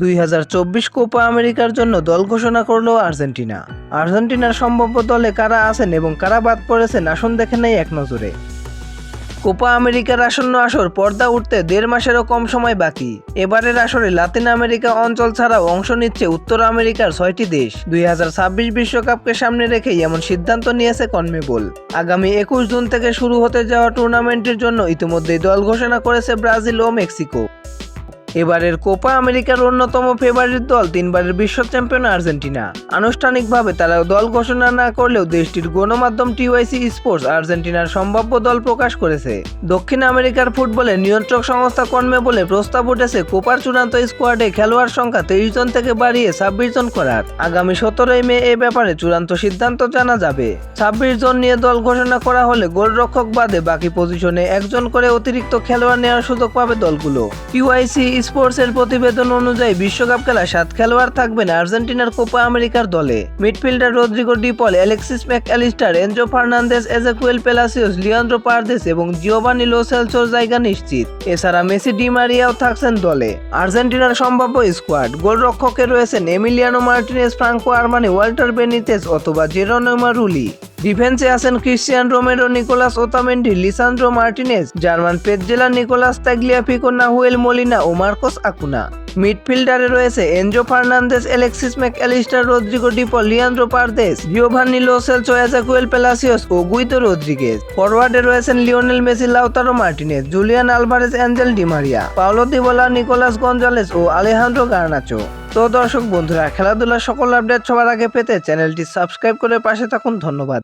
দুই হাজার চব্বিশ কোপা আমেরিকার জন্য দল ঘোষণা করল আর্জেন্টিনা। আর্জেন্টিনার সম্ভাব্য দলে কারা আছেন এবং কারা বাদ পড়েছেন আসন দেখে নেই এক নজরে। কোপা আমেরিকার আসন্ন আসর পর্দা উঠতে দেড় মাসেরও কম সময় বাকি। এবারের আসরে লাতিন আমেরিকা অঞ্চল ছাড়াও অংশ নিচ্ছে উত্তর আমেরিকার ছয়টি দেশ। দুই বিশ্বকাপকে সামনে রেখেই এমন সিদ্ধান্ত নিয়েছে কনমেবল। আগামী একুশ জুন থেকে শুরু হতে যাওয়া টুর্নামেন্টের জন্য ইতিমধ্যেই দল ঘোষণা করেছে ব্রাজিল ও মেক্সিকো। এবারের কোপা আমেরিকার অন্যতম ফেভারিট দল তিনবারের বিশ্ব চ্যাম্পিয়ন আর্জেন্টিনা। আনুষ্ঠানিকভাবে তারা দল ঘোষণা না করলেও দেশটির গণমাধ্যম টিওয়াইসি স্পোর্টস আর্জেন্টিনার সম্ভাব্য দল প্রকাশ করেছে। দক্ষিণ আমেরিকার ফুটবলের নিয়ন্ত্রক সংস্থা কর্মে বলে প্রস্তাব উঠেছে, কোপার চূড়ান্ত স্কোয়াডে খেলোয়াড় সংখ্যা তেইশ জন থেকে বাড়িয়ে ছাব্বিশ জন করার। আগামী সতেরোই মে এ ব্যাপারে চূড়ান্ত সিদ্ধান্ত জানা যাবে। ছাব্বিশ জন নিয়ে দল ঘোষণা করা হলে গোলরক্ষক বাদে বাকি পজিশনে একজন করে অতিরিক্ত খেলোয়াড় নেওয়ার সুযোগ পাবে দলগুলো। টিওয়াইসি স্পোর্টসের প্রতিবেদন অনুযায়ী বিশ্বকাপ খেলা সাত খেলোয়াড় থাকবেন আর্জেন্টিনার কোপা আমেরিকার দলে। Midfielder Rodrigo De Paul Alexis Mac Allister Enzo Fernandez Ezequiel Palacios Leandro Paredes এবং জিওবানি লোসেলসোর জায়গা নিশ্চিত। এছাড়া মেসি ডি মারিয়াও থাকছেন দলে। আর্জেন্টিনার সম্ভাব্য স্কোয়াড গোলরক্ষকে রয়েছেন Emiliano Martinez Franco Armani Walter Benitez অথবা জেরোনোমা রুলি ডিফেন্সে আছেন Cristian Romero Nicolas Otamendi Lisandro Martinez German Pezzella Nicolas Tagliafico Nahuel Molina ও মার্কোস আকুনা। মিডফিল্ডারে রয়েছে Enzo Fernandez Alexis Mac Allister Rodrigo De Paul Leandro Paredes Giovani Lo Celso Ezequiel Palacios ও Guido Rodriguez ফরওয়ার্ডে রয়েছেন Lionel Messi, Lautaro Martinez, Julian Alvarez, Angel Di Maria Paulo Dybala, Nicolas Gonzalez ও Alejandro Garnacho. তো দর্শক বন্ধুরা, খেলাধুলার সকল update সবার আগে পেতে চ্যানেলটি সাবস্ক্রাইব করে পাশে থাকুন। ধন্যবাদ।